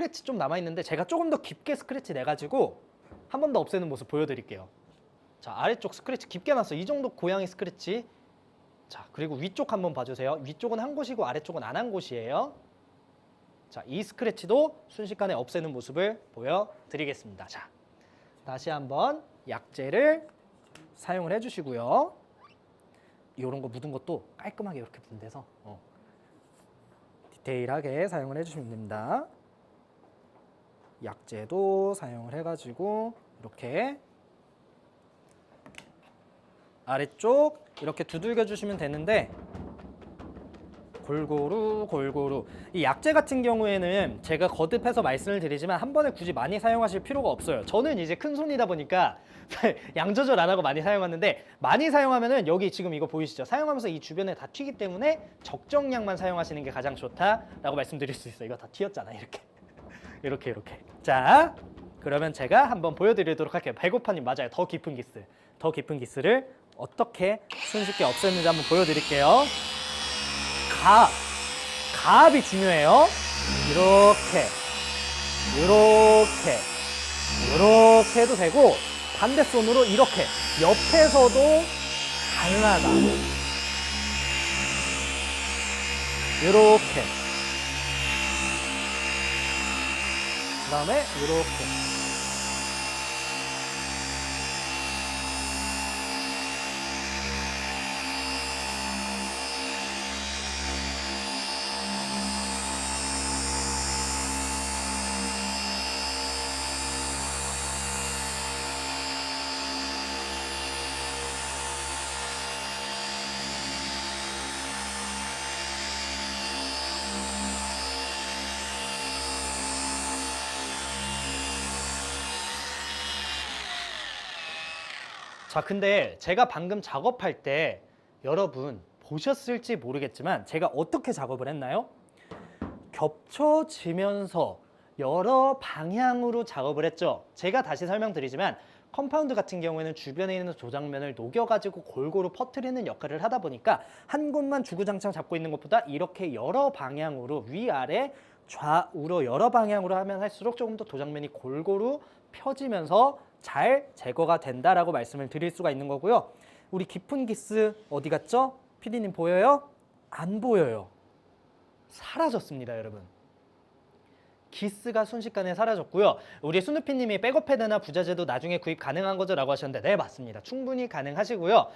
스크래치 좀 남아있는데 제가 조금 더 깊게 스크래치 내가지고 한 번 더 없애는 모습 보여드릴게요. 자 아래쪽 스크래치 깊게 놨어요. 이 정도 고양이 스크래치. 자 그리고 위쪽 한번 봐주세요. 위쪽은 한 곳이고 아래쪽은 안 한 곳이에요. 자이 스크래치도 순식간에 없애는 모습을 보여드리겠습니다. 자 다시 한번 약재를 사용을 해주시고요. 이런 거 묻은 것도 깔끔하게 이렇게 분대서 어, 디테일하게 사용을 해주시면 됩니다. 약재도 사용을 해가지고 이렇게 아래쪽 이렇게 두들겨 주시면 되는데 골고루 골고루. 이 약재 같은 경우에는 제가 거듭해서 말씀을 드리지만 한 번에 굳이 많이 사용하실 필요가 없어요. 저는 이제 큰 손이다 보니까 양 조절 안 하고 많이 사용하는데 많이 사용하면은 여기 지금 이거 보이시죠? 사용하면서 이 주변에 다 튀기 때문에 적정량만 사용하시는 게 가장 좋다라고 말씀드릴 수 있어요. 이거 다 튀었잖아 이렇게 이렇게 이렇게. 자 그러면 제가 한번 보여드리도록 할게요. 배고파님 맞아요. 더 깊은 기스. 더 깊은 기스를 어떻게 손쉽게 없앴는지 한번 보여드릴게요. 가압 가압이 중요해요. 이렇게. 이렇게. 이렇게 해도 되고 반대손으로 이렇게. 옆에서도 가능하다. 이렇게 그 다음에 이렇게 자, 근데 제가 방금 작업할 때 여러분 보셨을지 모르겠지만 제가 어떻게 작업을 했나요? 겹쳐지면서 여러 방향으로 작업을 했죠. 제가 다시 설명드리지만 컴파운드 같은 경우에는 주변에 있는 조장면을 녹여가지고 골고루 퍼뜨리는 역할을 하다 보니까 한 곳만 주구장창 잡고 있는 것보다 이렇게 여러 방향으로 위아래 좌우로 여러 방향으로 하면 할수록 조금 더 도장면이 골고루 펴지면서 잘 제거가 된다라고 말씀을 드릴 수가 있는 거고요. 우리 깊은 기스 어디 갔죠? 피디님 보여요? 안 보여요. 사라졌습니다, 여러분. 기스가 순식간에 사라졌고요. 우리 스누피님이 백업 패드나 부자재도 나중에 구입 가능한 거죠 라고 하셨는데 네 맞습니다. 충분히 가능하시고요.